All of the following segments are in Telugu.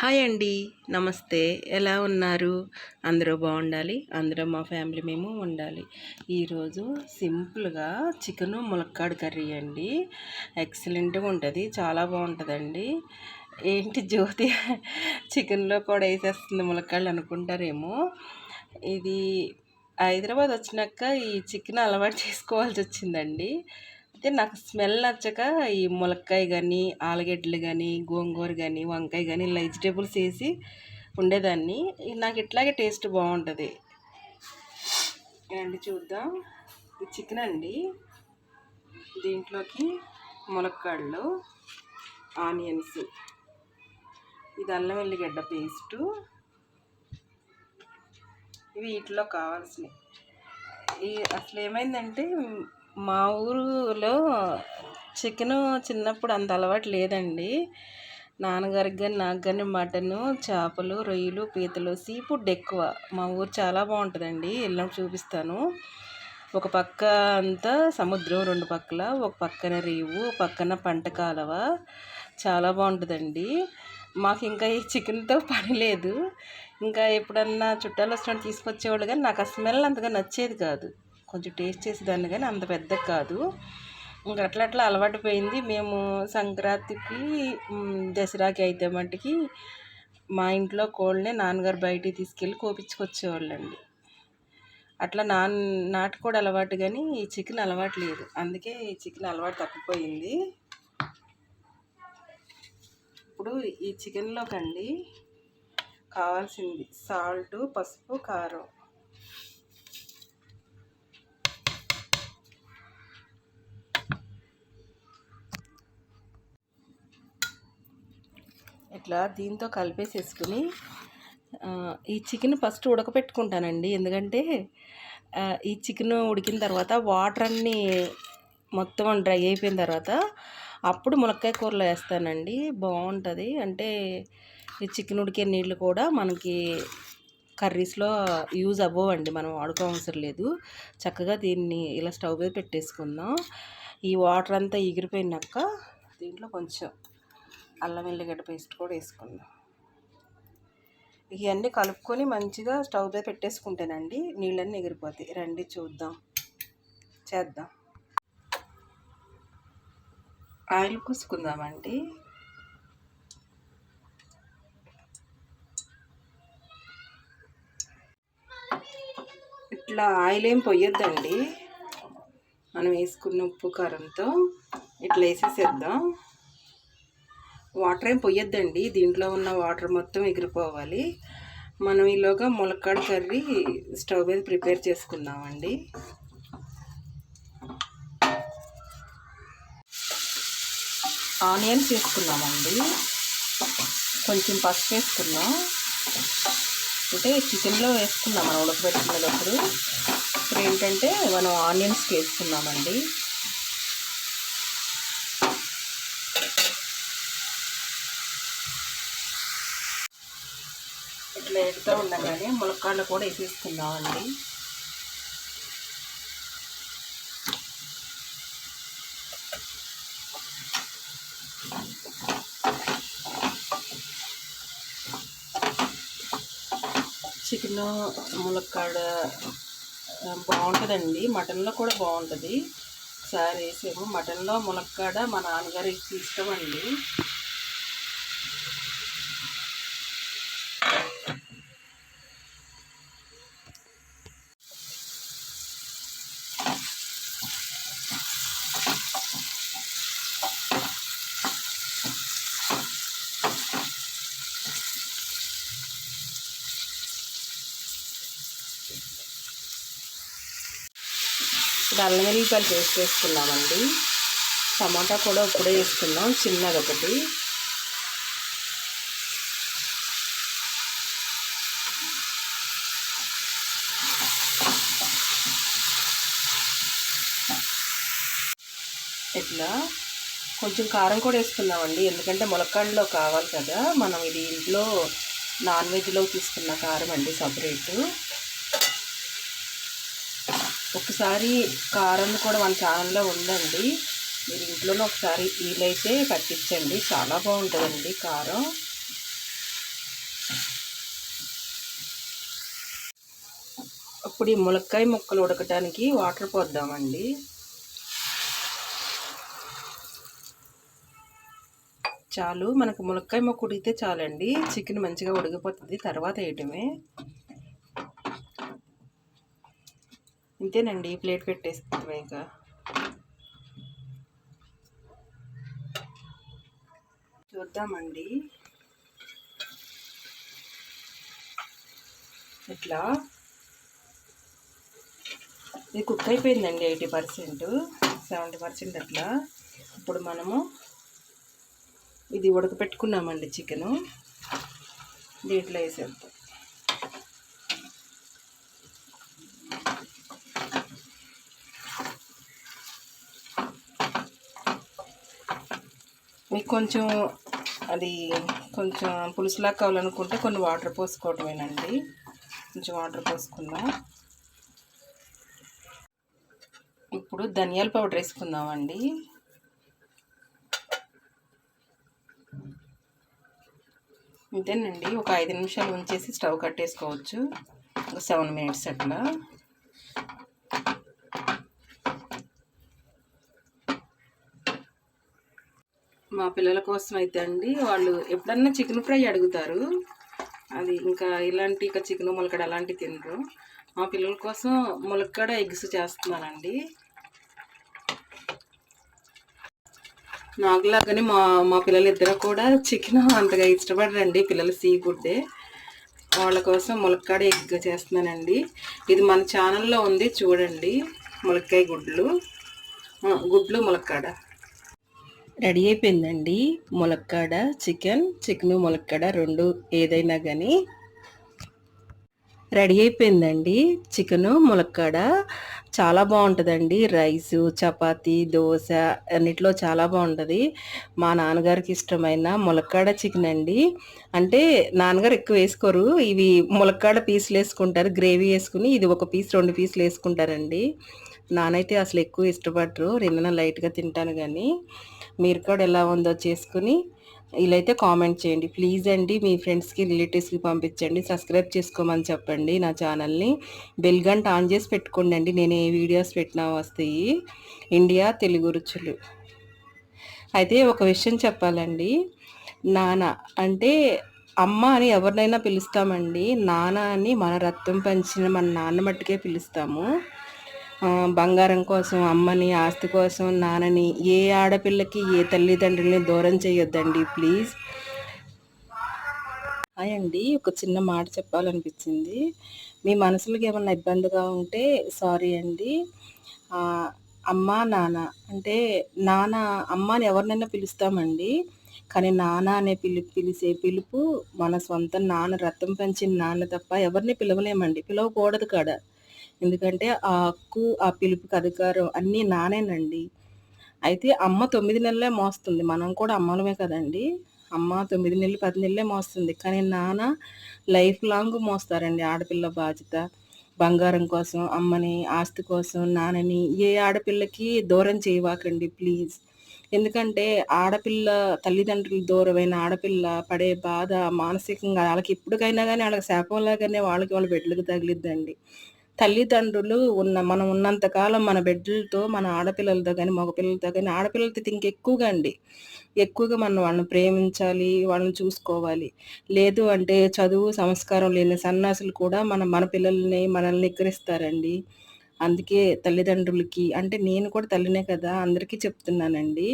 హాయ్ అండి. నమస్తే. ఎలా ఉన్నారు? అందరూ బాగుండాలి. అందరూ మా ఫ్యామిలీ మేము ఉండాలి. ఈరోజు సింపుల్గా చికెను ములక్కాడు కర్రీ అండి. ఎక్సలెంట్గా ఉంటుంది. చాలా బాగుంటుందండి. ఏంటి జ్యోతి? చికెన్లో కూడా వేసేస్తుంది ములక్కాళ్ళు అనుకుంటారేమో. ఇది హైదరాబాద్ వచ్చినాక ఈ చికెన్ అలవాటు చేసుకోవాల్సి వచ్చిందండి. అయితే నాకు స్మెల్ నచ్చక ఈ ములక్కాయ కానీ ఆలుగడ్డలు కానీ గోంగూర కానీ వంకాయ కానీ ఇలా వెజిటేబుల్స్ వేసి ఉండేదాన్ని. నాకు ఇట్లాగే టేస్ట్ బాగుంటుంది. అండి చూద్దాం. ఇది చికెన్ అండి. దీంట్లోకి ములక్కాడలు ఆనియన్స్ ఇది అల్లం వెల్లిగడ్డ పేస్టు. ఇవి వీటిలో కావాల్సినవి. ఈ అసలు ఏమైందంటే మా ఊరులో చికెను చిన్నప్పుడు అంత అలవాటు లేదండి. నాన్నగారికి కానీ నాకు కానీ మటను చేపలు రొయ్యలు పీతలు సీ ఫుడ్ ఎక్కువ. మా ఊరు చాలా బాగుంటుందండి. వెళ్ళినప్పుడు చూపిస్తాను. ఒక పక్క అంతా సముద్రం రెండు పక్కల ఒక పక్కన రేవు పక్కన పంట కాలవ. చాలా బాగుంటుందండి. మాకు ఇంకా ఈ చికెన్తో పని లేదు. ఇంకా ఎప్పుడన్నా చుట్టాలు వచ్చినట్టు తీసుకొచ్చేవాళ్ళు కానీ నాకు ఆ స్మెల్ అంతగా నచ్చేది కాదు. కొంచెం టేస్ట్ చేసేదాన్ని కానీ అంత పెద్ద కాదు. ఇంకా అట్లా అట్లా అలవాటు పోయింది. మేము సంక్రాంతికి దసరాకి అయితే మటుకి మా ఇంట్లో కోళ్ళని నాన్నగారు బయటికి తీసుకెళ్ళి కోపించుకొచ్చేవాళ్ళండి. అట్లా నాన్ నాటుకోడి అలవాటు కానీ ఈ చికెన్ అలవాటు లేదు. అందుకే ఈ చికెన్ అలవాటు తప్పిపోయింది. ఇప్పుడు ఈ చికెన్లోకండి కావాల్సింది సాల్ట్ పసుపు కారం. ఇట్లా దీంతో కలిపేసేసుకుని ఈ చికెన్ ఫస్ట్ ఉడకపెట్టుకుంటానండి. ఎందుకంటే ఈ చికెన్ ఉడికిన తర్వాత వాటర్ అన్నీ మొత్తం డ్రై అయిపోయిన తర్వాత అప్పుడు మునక్కాయ కూరలో వేస్తానండి. బాగుంటుంది. అంటే ఈ చికెన్ ఉడికే నీళ్ళు కూడా మనకి కర్రీస్లో యూజ్ అవ్వవండి. మనం వాడుకోవసరం లేదు. చక్కగా దీన్ని ఇలా స్టవ్ మీద పెట్టేసుకుందాం. ఈ వాటర్ అంతా ఎగిరిపోయినాక దీంట్లో కొంచెం అల్లం వెల్లిగడ్డ పేస్ట్ కూడా వేసుకుందాం. ఇవన్నీ కలుపుకొని మంచిగా స్టవ్ మీద పెట్టేసుకుంటేనండి నీళ్ళన్నీ ఎగిరిపోతాయి. రండి చూద్దాం. చేద్దాం. ఆయిల్ పూసుకుందామండి. ఇట్లా ఆయిల్ ఏం పొయ్యొద్దండి మనం వేసుకున్న ఉప్పు కారంతో ఇట్లా వేసేసేద్దాం. వాటర్ ఏం పొయ్యొద్దండి దీంట్లో ఉన్న వాటర్ మొత్తం ఎగిరిపోవాలి. మనం ఈలోగా ములక్కాడ కర్రీ స్టవ్ మీద ప్రిపేర్ చేసుకుందామండి. ఆనియన్స్ వేసుకున్నామండి. కొంచెం పసుపు వేసుకున్నాం. అంటే చికెన్లో వేసుకున్నాం మనం ఉడకబెట్టుకునేటప్పుడు. ఇప్పుడు ఏంటంటే మనం ఆనియన్స్కి వేసుకున్నామండి. ఇట్లా ఎడుతూ ఉండగానే ములక్కాళ్ళు కూడా వేసేసుకుందామండి చికెన్ ములక్కాడ బాగుంటుందండి. మటన్లో కూడా బాగుంటుంది. ఒకసారి వేసాము. మటన్లో ములక్కాడ మా నాన్నగారికి ఇష్టం అండి. ఇప్పుడు అల్లం వెల్లిపాయలు పేస్ట్ వేసుకున్నామండి టమాటా కూడా ఇప్పుడే వేసుకున్నాం చిన్నది ఒకటి. ఇట్లా కొంచెం కారం కూడా వేసుకున్నామండి. ఎందుకంటే ములక్కాడలో కావాలి కదా. మనం ఇది ఇంట్లో నాన్ వెజ్లో తీసుకున్న కారం అండి సపరేటు. ఒకసారి కారం కూడా మన ఛానల్లో ఉందండి. మీరు ఇంట్లోనే ఒకసారి వీలైతే కట్టించండి. చాలా బాగుంటుందండి కారం. అప్పుడు ఈ ములక్కాయ ముక్కలు ఉడకటానికి వాటర్ పోద్దామండి. చాలు మనకు ములక్కాయ మొక్క ఉడికితే చాలండి. చికెన్ మంచిగా ఉడికిపోతుంది. తర్వాత వేయటమే. ఇంతేనండి ప్లేట్ పెట్టేసుకుంటాం ఇంకా? చూద్దామండి. ఇట్లా. ఇది కుక్ అయిపోయిందండి ఎయిటీ పర్సెంట్ సెవెంటీ పర్సెంట్ అట్లా. ఇప్పుడు మనము ఇది ఉడకపెట్టుకున్నామండి చికెను. దీంట్లో వేసేద్దాం. మీకు కొంచెం అది కొంచెం పులుసులా కావాలనుకుంటే కొన్ని వాటర్ పోసుకోవటమేనండి. కొంచెం వాటర్ పోసుకుందాం. ఇప్పుడు ధనియాల పౌడర్ వేసుకుందామండి. ఇంతేనండి ఒక ఐదు నిమిషాలు ఉంచేసి స్టవ్ కట్టేసుకోవచ్చు. ఒక సెవెన్ మినిట్స్ అట్లా. మా పిల్లల కోసం అయితే అండి వాళ్ళు ఎప్పుడన్నా చికెన్ ఫ్రై అడుగుతారు. అది ఇంకా ఇలాంటి ఇక చికెన్ ములకడ అలాంటివి తినరు. మా పిల్లల కోసం ములక్కడ ఎగ్స్ చేస్తున్నానండి. నాకులాగానే మా మా పిల్లలు ఇద్దరు కూడా చికెన్ అంతగా ఇష్టపడరండి పిల్లలు సీ ఫుడ్డే. వాళ్ళ కోసం ములక్కాడ ఎగ్ చేస్తున్నానండి. ఇది మన ఛానల్లో ఉంది చూడండి. ములక్కాయ గుడ్లు. గుడ్లు ములక్కాడ. రెడీ అయిపోయిందండి. ములక్కాడ చికెన్ చికెన్ ములక్కాడ రెండు ఏదైనా కానీ రెడీ అయిపోయిందండి. చికెను ములక్కాడ చాలా బాగుంటుందండి. రైస్ చపాతి దోశ అన్నిట్లో చాలా బాగుంటుంది. మా నాన్నగారికి ఇష్టమైన ములక్కాడ చికెన్ అండి. అంటే నాన్నగారు ఎక్కువ వేసుకోరు. ఇవి ములక్కాడ పీసులు వేసుకుంటారు. గ్రేవీ వేసుకుని ఇది ఒక పీస్ రెండు పీసులు వేసుకుంటారండి. నానైతే అసలు ఎక్కువ ఇష్టపడరు. రెండున లైట్గా తింటాను కానీ మీరు కూడా ఎలా ఉందో చేసుకుని వీలైతే కామెంట్ చేయండి. ప్లీజ్ అండి మీ ఫ్రెండ్స్కి రిలేటివ్స్కి పంపించండి. సబ్స్క్రైబ్ చేసుకోమని చెప్పండి నా ఛానల్ని. బెల్ గంట ఆన్ చేసి పెట్టుకోండి నేను ఏ వీడియోస్ పెట్టినా వస్తాయి. ఇండియా తెలుగు రుచులు. అయితే ఒక విషయం చెప్పాలండి. నాన్న అంటే అమ్మ అని ఎవరినైనా పిలుస్తామండి. నాన్న అని మన రక్తం పంచిన మన నాన్న మట్టుకే పిలుస్తాము. బంగారం కోసం అమ్మని ఆస్తి కోసం నాన్నని ఏ ఆడపిల్లకి ఏ తల్లిదండ్రులని దూరం చేయొద్దండి ప్లీజ్. హాయ్ అండి ఒక చిన్న మాట చెప్పాలనిపించింది. మీ మనసులకు ఏమన్నా ఇబ్బందిగా ఉంటే సారీ అండి. అమ్మ నాన్న అంటే నాన్న అమ్మని ఎవరినైనా పిలుస్తామండి. కానీ నాన్న అనే పిలు పిలిచే పిలుపు మన సొంత నాన్న రక్తం పెంచిన నాన్న తప్ప ఎవరిని పిలవలేమండి. పిలవకూడదు కాడ ఎందుకంటే ఆ హక్కు ఆ పిలుపుకి అధికారం అన్నీ నానేనండి. అయితే అమ్మ తొమ్మిది నెలలే మోస్తుంది. మనం కూడా అమ్మలమే కదండి. అమ్మ తొమ్మిది నెలలు పది నెలలే మోస్తుంది. కానీ నాన్న లైఫ్ లాంగ్ మోస్తారండి ఆడపిల్ల బాధ్యత. బంగారం కోసం అమ్మని ఆస్తి కోసం నాన్నని ఏ ఆడపిల్లకి దూరం చేయవాకండి ప్లీజ్. ఎందుకంటే ఆడపిల్ల తల్లిదండ్రులు దూరమైన ఆడపిల్ల పడే బాధ మానసికంగా వాళ్ళకి ఎప్పటికైనా కానీ వాళ్ళకి శాపంలాగానే వాళ్ళకి వాళ్ళ బిడ్డలకు తగిలిద్దండి. తల్లిదండ్రులు ఉన్న మనం ఉన్నంతకాలం మన బిడ్డలతో మన ఆడపిల్లలతో కానీ మగపిల్లలతో కానీ ఆడపిల్లలతో ఇంకెక్కువగా అండి. ఎక్కువగా మనం వాళ్ళని ప్రేమించాలి వాళ్ళని చూసుకోవాలి. లేదు అంటే చదువు సంస్కారం లేని సన్యాసులు కూడా మన మన పిల్లల్ని మనల్ని ఎక్కరిస్తారండి. అందుకే తల్లిదండ్రులకి అంటే నేను కూడా తల్లినే కదా అందరికీ చెప్తున్నానండి.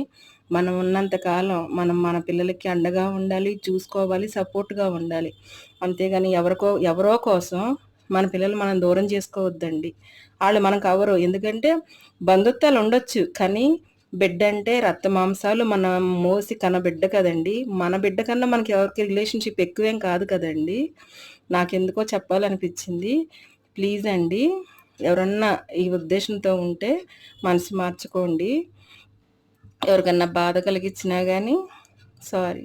మనం ఉన్నంతకాలం మనం మన పిల్లలకి అండగా ఉండాలి చూసుకోవాలి సపోర్ట్గా ఉండాలి. అంతేగాని ఎవరికో ఎవరో కోసం మన పిల్లలు మనం దూరం చేసుకోవద్దండి. వాళ్ళు మనకు అవరు ఎందుకంటే బంధుత్వాలు ఉండొచ్చు. కానీ బిడ్డ అంటే రక్త మాంసాలు మన మోసి కన బిడ్డ కదండి. మన బిడ్డ కన్నా మనకి ఎవరికి రిలేషన్షిప్ ఎక్కువేం కాదు కదండి. నాకెందుకో చెప్పాలనిపించింది. ప్లీజ్ అండి ఎవరన్నా ఈ ఉద్దేశంతో ఉంటే మనసు మార్చుకోండి. ఎవరికన్నా బాధ కలిగించినా కానీ సారీ.